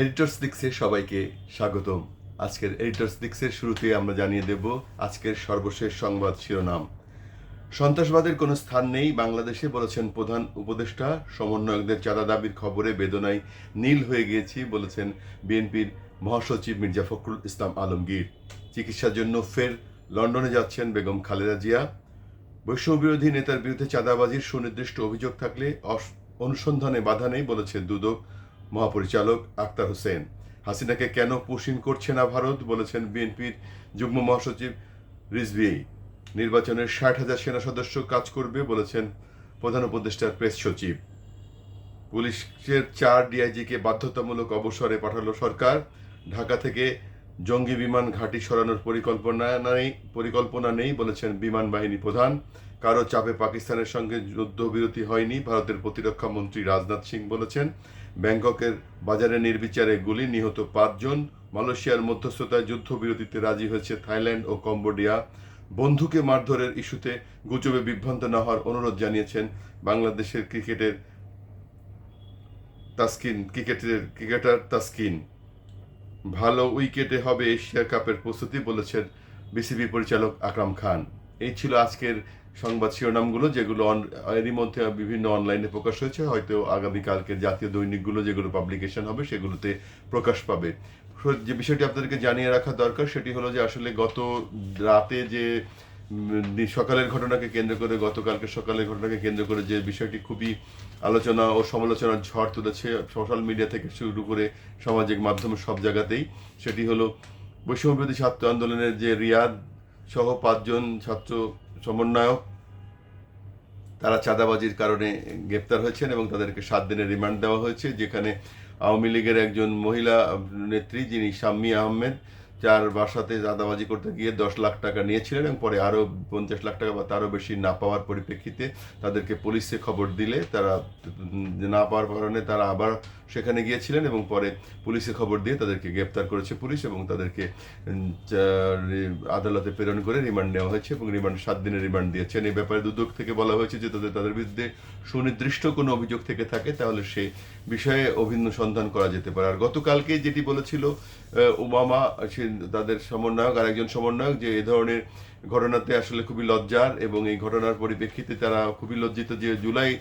Editors দিক্সে সবাইকে স্বাগতম। আজকের এডিটর্স দিক্সের শুরুতে আমরা জানিয়ে দেব আজকের সর্বশেষ সংবাদ শিরোনাম। সন্ত্রাসবাদের কোনো স্থান নেই, বাংলাদেশে বলেছেন প্রধান উপদেষ্টা। সমন্বয়কদের চাঁদা দাবির খবরে বেদনায় নীল হয়ে গিয়েছি বলেছেন বিএনপির মহাসচিব মির্জা ফখরুল ইসলাম আলমগীর। চিকিৎসার জন্য ফের লন্ডনে যাচ্ছেন বেগম খালেদা জিয়া। বৈষম্যবিরোধী নেতার বিরুদ্ধে চাঁদাবাজির সুনির্দিষ্ট অভিযোগ থাকলে অনুসন্ধানে বাধা নেই বলেছেন দুদক মহাপরিচালক আক্তার হোসেন। হাসিনাকে কেন পুষিন করছে না ভারত? বলেছেন বিএনপির যুগ্ম মহাসচিব রিজভি। নির্বাচনের ষাট হাজার সেনা সদস্য কাজ করবে, বলেছেন প্রধান উপদেষ্টার প্রেস সচিব। পুলিশের চার ডিআইজিকে বাধ্যতামূলক অবসরে পাঠালো সরকার। ঢাকা থেকে জঙ্গি বিমান ঘাঁটি সরানোর পরিকল্পনা নেই পরিকল্পনা নেই বলেছেন বিমান বাহিনী প্রধান। কারও চাপে পাকিস্তানের সঙ্গে যুদ্ধবিরতি হয়নি, ভারতের প্রতিরক্ষা মন্ত্রী রাজনাথ সিং বলেছেন। ব্যাংককের বাজারে নির্বিচারে গুলি, নিহত পাঁচজন। মালয়েশিয়ার মধ্যস্থতায় যুদ্ধবিরতিতে রাজি হয়েছে থাইল্যান্ড ও কম্বোডিয়া। বন্ধুকে মারধরের ইস্যুতে গুজবে বিভ্রান্ত না হওয়ার অনুরোধ জানিয়েছেন বাংলাদেশের ক্রিকেটের তাসকিন, ক্রিকেটের ক্রিকেটার তাসকিন। ভালো উইকেটে হবে এশিয়া কাপের প্রস্তুতি বলেছেন বিসিবি পরিচালক আকরাম খান। এই ছিল আজকের সংবাদ শিরোনামগুলো, যেগুলো এরই মধ্যে বিভিন্ন অনলাইনে প্রকাশ হয়েছে। হয়তো আগামীকালকে জাতীয় দৈনিকগুলো যেগুলো পাবলিকেশন হবে, সেগুলোতে প্রকাশ পাবে। যে বিষয়টি আপনাদেরকে জানিয়ে রাখা দরকার, সেটি হলো যে আসলে গত রাতে যে সকালের ঘটনাকে কেন্দ্র করে, গতকালকে সকালের ঘটনাকে কেন্দ্র করে যে বিষয়টি খুবই আলোচনা ও সমালোচনার ঝড় তুলেছে সোশ্যাল মিডিয়া থেকে শুরু করে সামাজিক মাধ্যম সব জায়গাতেই। সেটি হলো বৈষম্যবিরোধী ছাত্র আন্দোলনের যে রিয়াদ সহ পাঁচজন ছাত্র সমন্বয়ক, তারা চাঁদাবাজির কারণে গ্রেপ্তার হয়েছেন এবং তাদেরকে সাত দিনের রিমান্ড দেওয়া হয়েছে, যেখানে আওয়ামী লীগের একজন মহিলা নেত্রী যিনি শাম্মী আহমেদ যার বাসাতে দাদাবাজি করতে গিয়ে দশ লাখ টাকা নিয়েছিলেন এবং পরে আরও পঞ্চাশ লাখ টাকা বা তারও বেশি না পাওয়ার পরিপ্রেক্ষিতে তাদেরকে পুলিশে খবর দিলে তারা না পাওয়ার কারণে তারা আবার সেখানে গিয়েছিলেন এবং পরে পুলিশে খবর দিয়ে তাদেরকে গ্রেপ্তার করেছে পুলিশ এবং তাদেরকে আদালতে প্রেরণ করে রিমান্ড নেওয়া হয়েছে এবং রিমান্ড, সাত দিনের রিমান্ড দিয়েছেন। এই ব্যাপারে দুদক থেকে বলা হয়েছে যে তাদের তাদের বিরুদ্ধে সুনির্দিষ্ট কোনো অভিযোগ থেকে থাকে, তাহলে সেই বিষয়ে অভিন্ন সন্ধান করা যেতে পারে। আর গতকালকে যেটি বলেছিল ওবামা সে তাদের সমন্বয়ক আর একজন সমন্বয়ক যে এ ধরনের ঘটনাতে আসলে খুবই লজ্জার এবং এই ঘটনার পরিপ্রেক্ষিতে তারা খুবই লজ্জিত যে জুলাই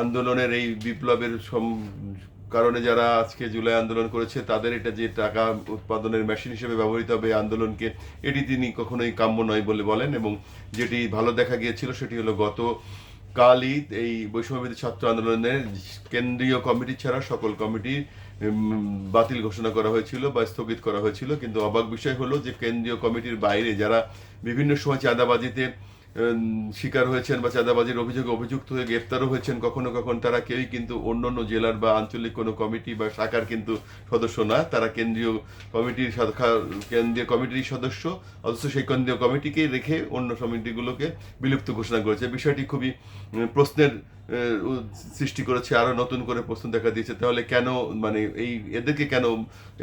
আন্দোলনের এই বিপ্লবের কারণে যারা আজকে জুলাই আন্দোলন করেছে, তাদের এটা যে টাকা উৎপাদনের মেশিন হিসেবে ব্যবহৃত হবে আন্দোলনকে, এটি তিনি কখনোই কাম্য নয় বলে বলেন এবং যেটি ভালো দেখা গিয়েছিল সেটি হলো গত কালই এই বৈষম্যবিধি ছাত্র আন্দোলনের কেন্দ্রীয় কমিটি ছাড়া সকল কমিটি বাতিল ঘোষণা করা হয়েছিল বা স্থগিত করা হয়েছিল। কিন্তু অবাক বিষয় হলো যে কেন্দ্রীয় কমিটির বাইরে যারা বিভিন্ন সময় চাঁদাবাজিতে শিকার হয়েছেন বা চাঁদাবাজির অভিযোগে অভিযুক্ত হয়ে গ্রেপ্তারও হয়েছেন কখনো কখনো, তারা কেউই কিন্তু অন্য অন্য জেলার বা আঞ্চলিক কোনো কমিটি বা শাখার কিন্তু সদস্য না, তারা কেন্দ্রীয় কমিটির শাখা, কেন্দ্রীয় কমিটির সদস্য, অথচ সেই কেন্দ্রীয় কমিটিকেই রেখে অন্য কমিটিগুলোকে বিলুপ্ত ঘোষণা করেছে। বিষয়টি খুবই প্রশ্নের সৃষ্টি করেছে, আরও নতুন করে প্রশ্ন দেখা দিয়েছে। তাহলে কেন মানে এই এদেরকে কেন,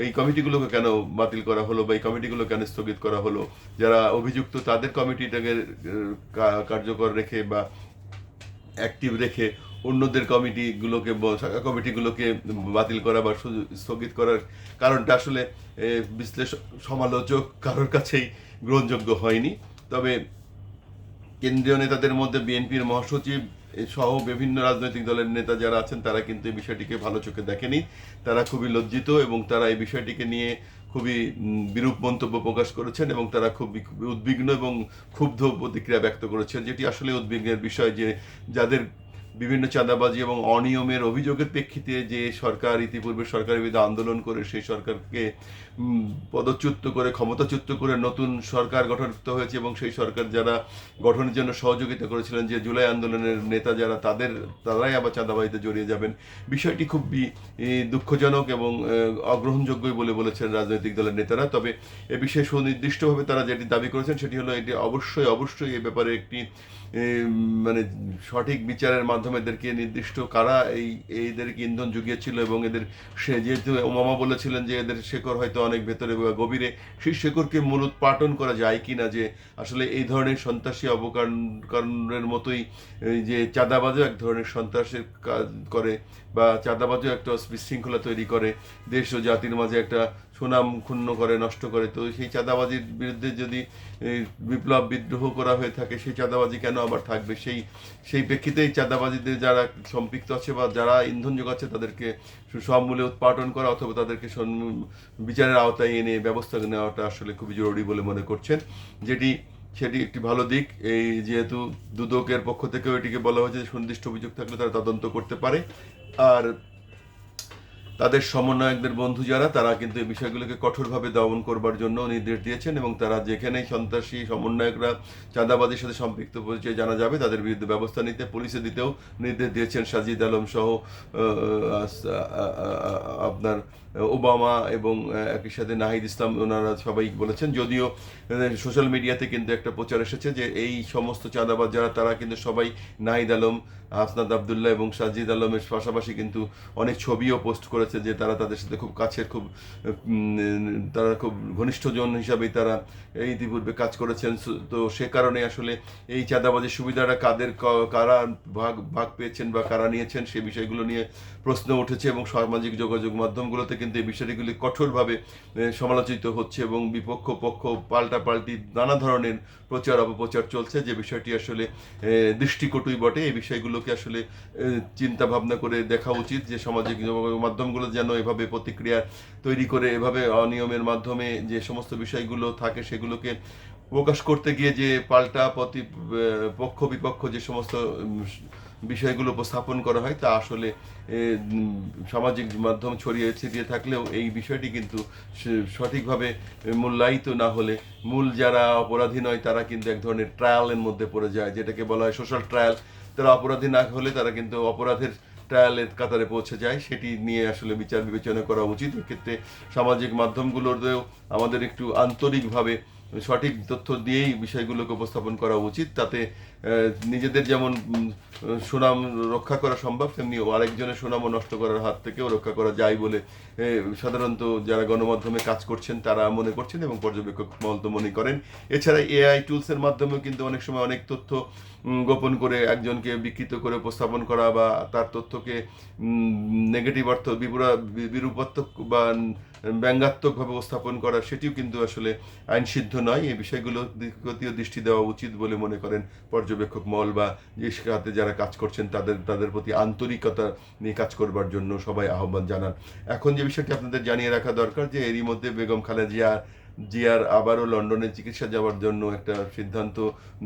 এই কমিটিগুলোকে কেন বাতিল করা হলো বা এই কমিটিগুলো কেন স্থগিত করা হলো? যারা অভিযুক্ত, তাদের কমিটিটাকে কার্যকর রেখে বা অ্যাক্টিভ রেখে অন্যদের কমিটিগুলোকে শাখা কমিটিগুলোকে বাতিল করা বা স্থগিত করার কারণটা আসলে বিশ্লেষক সমালোচক কারোর কাছেই গ্রহণযোগ্য হয়নি। তবে কেন্দ্রীয় নেতাদের মধ্যে বিএনপির মহাসচিব সহ বিভিন্ন রাজনৈতিক দলের নেতা যারা আছেন, তারা কিন্তু এই বিষয়টিকে ভালো চোখে দেখেনি। তারা খুবই লজ্জিত এবং তারা এই বিষয়টিকে নিয়ে খুবই বিরূপ মন্তব্য প্রকাশ করেছেন এবং তারা খুবই উদ্বিগ্ন এবং ক্ষুব্ধ প্রতিক্রিয়া ব্যক্ত করেছেন, যেটি আসলে উদ্বিগ্নের বিষয় যে যাদের বিভিন্ন চাঁদাবাজি এবং অনিয়মের অভিযোগের প্রেক্ষিতে যে সরকার ইতিপূর্বে সরকারের বিরুদ্ধে আন্দোলন করে, সেই সরকারকে পদচ্যুত করে, ক্ষমতাচ্যুত করে নতুন সরকার গঠিত হয়েছে এবং সেই সরকার যারা গঠনের জন্য সহযোগিতা করেছিলেন, যে জুলাই আন্দোলনের নেতা যারা, তাদের, তারাই আবার চাঁদাবাজিতে জড়িয়ে যাবেন। বিষয়টি খুবই দুঃখজনক এবং অগ্রহণযোগ্যই বলে বলেছেন রাজনৈতিক দলের নেতারা। তবে এ বিষয়ে সুনির্দিষ্টভাবে তারা যেটি দাবি করেছেন, সেটি হলো এটি অবশ্যই অবশ্যই এ ব্যাপারে একটি মানে সঠিক বিচারের মাধ্যমে এদেরকে নির্দিষ্ট কারা এই এদেরকে ইন্ধন জুগিয়েছিল এবং এদের সে যেহেতু ওমামা বলেছিলেন যে এদের শেকড় হয়তো অনেক ভেতরে গভীরে, সেই শেকড়কে মূলত উৎপাটন করা যায় কি না যে আসলে এই ধরনের সন্ত্রাসী অবকাণ্ডের মতোই যে চাঁদাবাজও এক ধরনের সন্ত্রাসের কাজ করে বা চাঁদাবাজও একটা বিশৃঙ্খলা তৈরি করে, দেশ ও জাতির মাঝে একটা সুনাম ক্ষুণ্ণ করে, নষ্ট করে। তো সেই চাঁদাবাজির বিরুদ্ধে যদি বিপ্লব বিদ্রোহ করা হয়ে থাকে, সেই চাঁদাবাজি কেন আবার থাকবে? সেই সেই প্রেক্ষিতেই চাঁদাবাজিদের যারা সম্পৃক্ত আছে বা যারা ইন্ধন যোগাচ্ছে, তাদেরকে সব মূল্যে উৎপাদন করা অথবা তাদেরকে বিচারের আওতায় এনে ব্যবস্থা নেওয়াটা আসলে খুবই জরুরি বলে মনে করছেন। যেটি, সেটি একটি ভালো দিক। এই যেহেতু দুদকের পক্ষ থেকেও এটিকে বলা হয়েছে সুনির্দিষ্ট অভিযোগ থাকলে তারা তদন্ত করতে পারে। আর তাদের সমন্বয়কদের বন্ধু যারা, তারা কিন্তু এই বিষয়গুলোকে কঠোরভাবে দমন করবার জন্য নির্দেশ দিয়েছেন এবং তারা যেখানে সন্ত্রাসী সমন্বয়করা চাঁদাবাদের সাথে সম্পৃক্ত পরিচয় জানা যাবে, তাদের বিরুদ্ধে ব্যবস্থা নিতে, পুলিশে দিতেও নির্দেশ দিয়েছেন সাজিদ আলম সহ আপনার ওবামা এবং একই সাথে নাহিদ ইসলাম, ওনারা সবাই বলেছেন, যদিও সোশ্যাল মিডিয়াতে কিন্তু একটা প্রচার এসেছে যে এই সমস্ত চাঁদাবাজ যারা তারা কিন্তু সবাই নাহিদ আলম হাসনাদ আবদুল্লাহ এবং সাজিদ আলমের পাশাপাশি কিন্তু অনেক ছবিও পোস্ট করেছে যে তারা তাদের সাথে খুব কাছের, খুব তারা খুব ঘনিষ্ঠজন হিসাবেই তারা ইতিপূর্বে কাজ করেছেন। তো সে কারণে আসলে এই চাঁদাবাজের সুবিধাটা কাদের কারা ভাগ ভাগ পেয়েছেন বা কারা নিয়েছেন সে বিষয়গুলো নিয়ে প্রশ্ন উঠেছে এবং সামাজিক যোগাযোগ মাধ্যমগুলোতে কিন্তু এই বিষয়গুলি কঠোরভাবে সমালোচিত হচ্ছে এবং বিপক্ষ পক্ষ পাল্টা পাল্টি নানা ধরনের প্রচার অপপ্রচার চলছে। যে বিষয়টি আসলে দৃষ্টিকটুই বটে। এই বিষয়গুলোকে আসলে চিন্তা ভাবনা করে দেখা উচিত যে সামাজিক মাধ্যমগুলো যেন এভাবে প্রতিক্রিয়া তৈরি করে, এভাবে অনিয়মের মাধ্যমে যে সমস্ত বিষয়গুলো থাকে সেগুলোকে প্রকাশ করতে গিয়ে যে পাল্টা প্রতি পক্ষ বিপক্ষ যে সমস্ত বিষয়গুলো উপস্থাপন করা হয়, তা আসলে সামাজিক মাধ্যম ছড়িয়ে ছিটিয়ে থাকলেও এই বিষয়টি কিন্তু সঠিকভাবে মূল্যায়িত না হলে মূল যারা অপরাধী নয়, তারা কিন্তু এক ধরনের ট্রায়ালের মধ্যে পড়ে যায়, যেটাকে বলা হয় সোশ্যাল ট্রায়াল তারা অপরাধী না হলে তারা কিন্তু অপরাধের ট্রায়ালের কাতারে পৌঁছে যায়, সেটি নিয়ে আসলে বিচার বিবেচনা করা উচিত। এক্ষেত্রে সামাজিক মাধ্যমগুলোতেও আমাদের একটু আন্তরিকভাবে সঠিক তথ্য দিয়েই বিষয়গুলোকে উপস্থাপন করা উচিত, তাতে নিজেদের যেমন সুনাম রক্ষা করা সম্ভব, তেমনি আরেকজনের সুনামও নষ্ট করার হাত থেকেও রক্ষা করা যায় বলে সাধারণত যারা গণমাধ্যমে কাজ করছেন তারা মনে করছেন এবং পর্যবেক্ষক মহল তো মনে করেন। এছাড়া এআই টুলসের মাধ্যমেও কিন্তু অনেক সময় অনেক তথ্য গোপন করে একজনকে বিকৃত করে উপস্থাপন করা বা তার তথ্যকে নেগেটিভ অর্থ বিপুরা বিরূপাত্মক বা ব্যঙ্গাত্মকভাবে উপস্থাপন করা, সেটিও কিন্তু আসলে আইন সিদ্ধ নয়। এই বিষয়গুলো দিকেও দৃষ্টি দেওয়া উচিত বলে মনে করেন পর্যবেক্ষক মহল বা যে খাতে যারা কাজ করছেন, তাদের তাদের প্রতি আন্তরিকতা নিয়ে কাজ করবার জন্য সবাই আহ্বান জানান। এখন যে বিষয়টি আপনাদের জানিয়ে রাখা দরকার যে এরই মধ্যে বেগম খালেদা জিয়া জিয়ার আবারও লন্ডনে চিকিৎসা যাওয়ার জন্য একটা সিদ্ধান্ত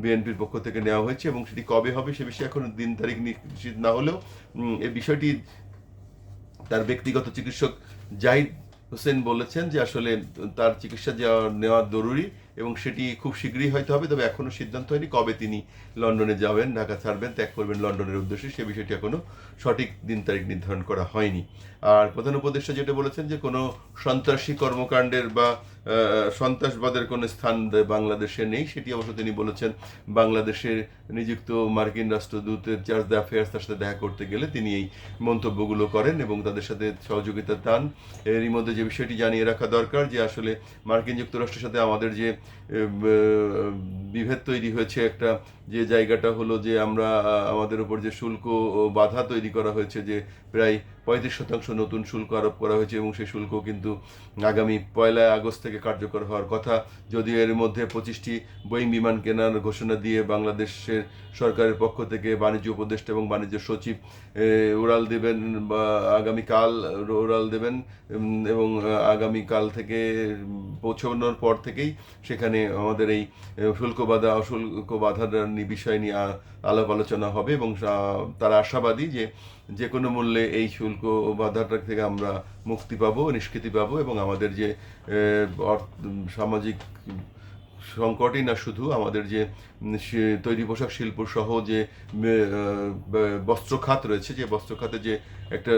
বিএনপির পক্ষ থেকে নেওয়া হয়েছে এবং সেটি কবে হবে সে বিষয়ে এখন দিন তারিখ নিশ্চিত না হলেও এই বিষয়টি তার ব্যক্তিগত চিকিৎসক জাহিদ হোসেন বলেছেন যে আসলে তার চিকিৎসা নেওয়া জরুরি। এবং সেটি খুব শীঘ্রই হয়তো হবে, তবে এখনও সিদ্ধান্ত হয়নি কবে তিনি লন্ডনে যাবেন, ঢাকা ছাড়বেন, ত্যাগ করবেন লন্ডনের উদ্দেশ্যে। সে বিষয়টি এখনও সঠিক দিন তারিখ নির্ধারণ করা হয়নি। আর প্রধান উপদেষ্টা যেটা বলেছেন যে, কোনো সন্ত্রাসী কর্মকাণ্ডের বা সন্ত্রাসবাদের কোনো স্থান বাংলাদেশে নেই, সেটি অবশ্য তিনি বলেছেন। বাংলাদেশে নিযুক্ত মার্কিন রাষ্ট্রদূতের চার্জ দ্য অ্যাফেয়ার্স তার সাথে দেখা করতে গেলে তিনি এই মন্তব্যগুলো করেন এবং তাদের সাথে সহযোগিতা দান। এরই মধ্যে যে বিষয়টি জানিয়ে রাখা দরকার যে, আসলে মার্কিন যুক্তরাষ্ট্রের সাথে আমাদের যে বিভেদ তৈরি হয়েছে একটা যে জায়গাটা হলো যে আমরা আমাদের উপর যে শুল্ক বাধা তৈরি করা হয়েছে যে প্রায় পঁয়ত্রিশ শতাংশ নতুন শুল্ক আরোপ করা হয়েছে এবং সেই শুল্ক কিন্তু আগামী পয়লা আগস্ট থেকে কার্যকর হওয়ার কথা। যদিও এর মধ্যে পঁচিশটি বোয়িং বিমান কেনার ঘোষণা দিয়ে বাংলাদেশের সরকারের পক্ষ থেকে বাণিজ্য উপদেষ্টা এবং বাণিজ্য সচিব উড়াল দেবেন, বা, আগামীকাল উড়াল দেবেন এবং আগামীকাল থেকে পৌঁছানোর পর থেকেই সেখানে আমাদের এই শুল্ক বাধা, অশুল্ক বাধার নি- বিষয় নিয়ে আলাপ আলোচনা হবে এবং তারা আশাবাদী যে যে কোনো মূল্যে এই শুল্ক বাধাটা থেকে আমরা মুক্তি পাবো, নিষ্কৃতি পাবো এবং আমাদের যে সামাজিক সংকটই না শুধু, আমাদের যে তৈরি পোশাক শিল্প সহ যে বস্ত্র খাত রয়েছে, যে বস্ত্র খাতে যে একটা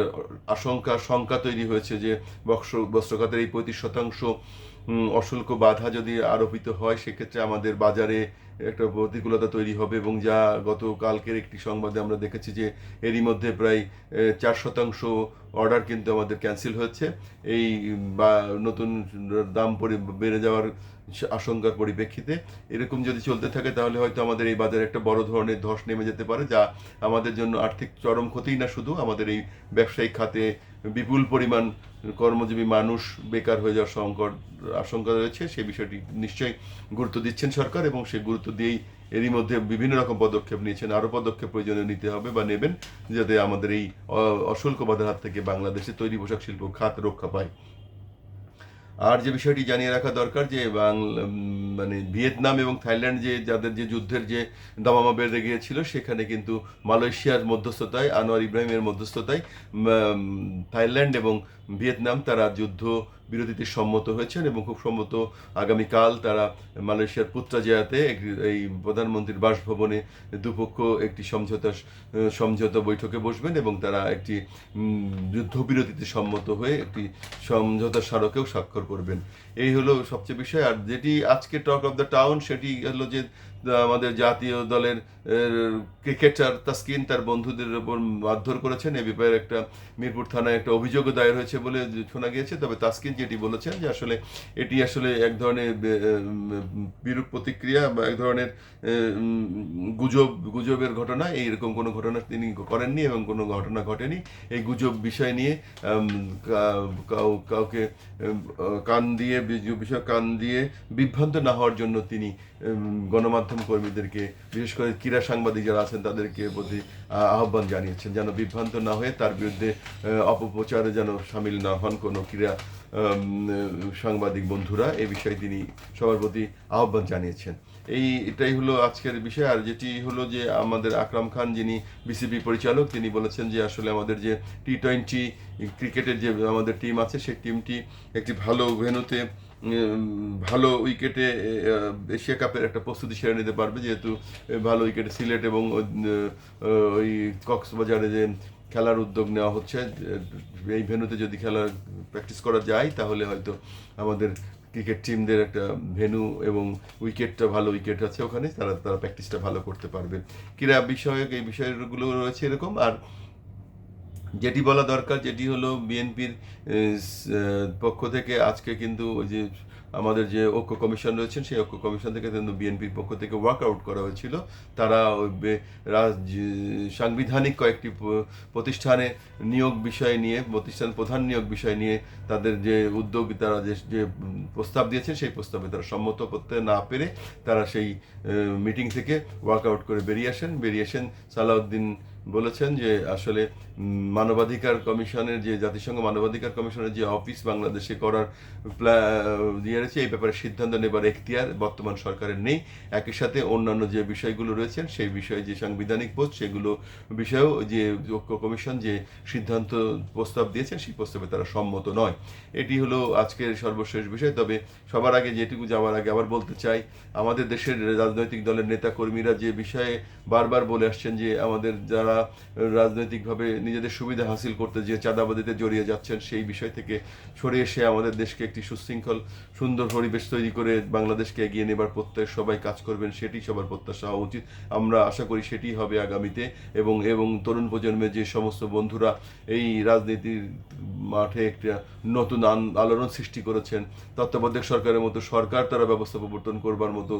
আশঙ্কা, শঙ্কা তৈরি হয়েছে যে বস্ত্র বস্ত্র খাতের এই পঁয়ত্রিশ শতাংশ অশুল্ক বাধা যদি আরোপিত হয়, সেক্ষেত্রে আমাদের বাজারে একটা প্রতিকূলতা তৈরি হবে এবং যা গতকালকের একটি সংবাদে আমরা দেখেছি যে এরই মধ্যে প্রায় চার শতাংশ অর্ডার কিন্তু আমাদের ক্যান্সেল হয়েছে এই বা নতুন দাম পরি, বেড়ে যাওয়ার আশঙ্কার পরিপ্রেক্ষিতে। এরকম যদি চলতে থাকে তাহলে হয়তো আমাদের এই বাজারে একটা বড় ধরনের ধস নেমে যেতে পারে, যা আমাদের জন্য আর্থিক চরম ক্ষতিই না শুধু, আমাদের এই ব্যবসায়িক খাতে বিপুল পরিমাণ কর্মজীবী মানুষ বেকার হয়ে যাওয়ার সংকট, আশঙ্কা রয়েছে, সেই বিষয়টি নিশ্চয়ই গুরুত্ব দিচ্ছেন সরকার এবং সেই গুরুত্ব দিয়েই এরই মধ্যে বিভিন্ন রকম পদক্ষেপ নিয়েছেন। আরও পদক্ষেপ প্রয়োজনে নিতে হবে বা নেবেন, যাতে আমাদের এই অশুল্ক বাধার হাত থেকে বাংলাদেশে তৈরি পোশাক শিল্প খাত রক্ষা পায়। আর যে বিষয়টি জানিয়ে রাখা দরকার যে মানে ভিয়েতনাম এবং থাইল্যান্ড যে যাদের যে যুদ্ধের যে দামামা বেড়ে গিয়েছিল, সেখানে কিন্তু মালয়েশিয়ার মধ্যস্থতায়, আনোয়ার ইব্রাহিমের মধ্যস্থতায় থাইল্যান্ড এবং ভিয়েতনাম তারা যুদ্ধ বিরতিতে সম্মত হয়েছেন এবং খুব সম্মত আগামীকাল তারা মালয়েশিয়ার পুত্রাজয়াতে এই প্রধানমন্ত্রীর বাসভবনে দুপক্ষ একটি সমঝোতা সমঝোতা বৈঠকে বসবেন এবং তারা একটি যুদ্ধবিরতিতে সম্মত হয়ে একটি সমঝোতা স্মারকেও স্বাক্ষর করবেন। এই হলো সবচেয়ে বিষয়। আর যেটি আজকে টক অফ দ্য টাউন সেটি হলো যে আমাদের জাতীয় দলের ক্রিকেটার তাসকিন তার বন্ধুদের উপর মারধর করেছেন। এ ব্যাপারে একটা মিরপুর থানায় একটা অভিযোগও দায়ের হয়েছে বলে শোনা গিয়েছে। তবে তাসকিন যেটি বলেছেন যে আসলে এটি আসলে এক ধরনের বিরূপ প্রতিক্রিয়া বা এক ধরনের গুজব, গুজবের ঘটনা। এইরকম কোনো ঘটনা তিনি করেননি এবং কোনো ঘটনা ঘটেনি। এই গুজব বিষয় নিয়ে কাউ- কাউকে কান দিয়ে বিষয় কান দিয়ে বিভ্রান্ত না হওয়ার জন্য তিনি গণমাধ্যম কর্মীদেরকে বিশেষ করে ক্রীড়া সাংবাদিক যারা আছেন তাদেরকে প্রতি আহ্বান জানিয়েছেন যেন বিভ্রান্ত না হয়ে তার বিরুদ্ধে অপপ্রচারে যেন সামিল না হন কোনো ক্রীড়া সাংবাদিক বন্ধুরা। এ বিষয়ে তিনি সবার প্রতি আহ্বান জানিয়েছেন। এই এটাই হলো আজকের বিষয়। আর যেটি হলো যে আমাদের আকরাম খান যিনি বিসিবি পরিচালক তিনি বলেছেন যে আসলে আমাদের যে টি টোয়েন্টি ক্রিকেটের যে আমাদের টিম আছে সেই টিমটি একটি ভালো ভেন্যুতে উম, ভালো উইকেটে এশিয়া কাপের একটা প্রস্তুতি সেরে নিতে পারবে, যেহেতু ভালো উইকেটে সিলেট এবং ওই কক্সবাজারে যে খেলার উদ্যোগ নেওয়া হচ্ছে এই ভেন্যুতে যদি খেলা প্র্যাকটিস করা যায়, তাহলে হয়তো আমাদের ক্রিকেট টিমদের একটা ভেন্যু এবং উইকেটটা, ভালো উইকেট আছে ওখানে, তারা তারা প্র্যাকটিসটা ভালো করতে পারবে। ক্রীড়া বিষয়ক, এই বিষয়গুলো রয়েছে এরকম, আর যেটি বলা দরকার, যেটি হলো বিএনপির পক্ষ থেকে আজকে কিন্তু ওই যে আমাদের যে ঐক্য কমিশন রয়েছেন, সেই ঐক্য কমিশন থেকে কিন্তু বিএনপির পক্ষ থেকে ওয়ার্ক আউট করা হয়েছিল। তারা ওই সাংবিধানিক কয়েকটি প্রতিষ্ঠানে নিয়োগ বিষয় নিয়ে, প্রতিষ্ঠান প্রধান নিয়োগ বিষয় নিয়ে তাদের যে উদ্যোগ, তারা যে যে প্রস্তাব দিয়েছেন, সেই প্রস্তাবে তারা সম্মত করতে না পেরে তারা সেই মিটিং থেকে ওয়ার্ক আউট করে বেরিয়ে আসেন। বেরিয়ে আসেন সালাউদ্দিন বলেছেন যে আসলে মানবাধিকার কমিশনের যে, জাতিসংঘ মানবাধিকার কমিশনের যে অফিস বাংলাদেশে করার দিয়ে রয়েছে, এই ব্যাপারে সিদ্ধান্ত নেবার এখতিয়ার বর্তমান সরকারের নেই। একই সাথে অন্যান্য যে বিষয়গুলো রয়েছেন, সেই বিষয়ে যে সাংবিধানিক পোস্ট সেগুলো বিষয়েও যে ঐক্য কমিশন যে সিদ্ধান্ত প্রস্তাব দিয়েছেন, সেই প্রস্তাবে তারা সম্মত নয়। এটি হলো আজকের সর্বশেষ বিষয়। তবে সবার আগে যেটুকু যাওয়ার আগে আবার বলতে চাই, আমাদের দেশের রাজনৈতিক দলের নেতা কর্মীরা যে বিষয়ে বারবার বলে আসছেন যে, আমাদের যারা রাজনৈতিকভাবে নিজেদের সুবিধা হাসিল করতে যে চাঁদাবাদিতে জড়িয়ে যাচ্ছেন সেই বিষয় থেকে সরে এসে আমাদের দেশকে একটি সুশৃঙ্খল, সুন্দর পরিবেশ তৈরি করে বাংলাদেশকে এগিয়ে নেবার প্রত্যয় সবাই কাজ করবেন, সেটি সবার প্রত্যাশা হওয়া উচিত। আমরা আশা করি সেটি হবে আগামীতে এবং এবং তরুণ প্রজন্মের যে সমস্ত বন্ধুরা এই রাজনীতির মাঠে একটা নতুন আলোড়ন সৃষ্টি করেছেন, তত্ত্বাবধায়ক সরকারের মতো সরকার তারা ব্যবস্থা প্রবর্তন করবার মতো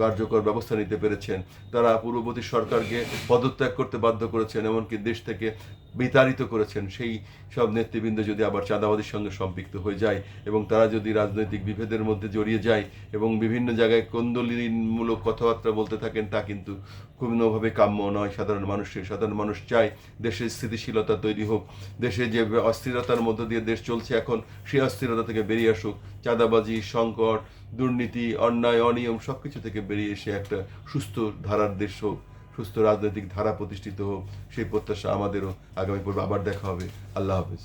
কার্যকর ব্যবস্থা নিতে পেরেছেন। তারা পূর্ববর্তী সরকারকে পদত্যাগ করতে বাধ্য করেছেন, এমনকি দেশ থেকে বিতাড়িত করেছেন। সেই সব নেতৃবৃন্দ যদি আবার চাঁদাবাদের সঙ্গে সম্পৃক্ত হয়ে যায় এবং তারা যদি রাজনৈতিক বিভেদের মধ্যে জড়িয়ে যায় এবং বিভিন্ন জায়গায় কন্দলীমূলক কথাবার্তা বলতে থাকেন, তা কিন্তু কোনোভাবে কাম্য নয়। সাধারণ মানুষের সাধারণ মানুষ চায় দেশের স্থিতিশীলতা তৈরি হোক। দেশে যে অস্থিরতার মধ্য দিয়ে দেশ চলছে এখন, সেই অস্থিরতা থেকে বেরিয়ে আসুক। চাঁদাবাজি, সংকট, দুর্নীতি, অন্যায়, অনিয়ম সব কিছু থেকে বেরিয়ে এসে একটা সুস্থ, ধারার দেশ হোক। সুস্থ রাজনৈতিক ধারা প্রতিষ্ঠিত হোক, সেই প্রত্যাশা আমাদেরও আগামী পর্বে আবার দেখা হবে। আল্লাহ হাফিজ।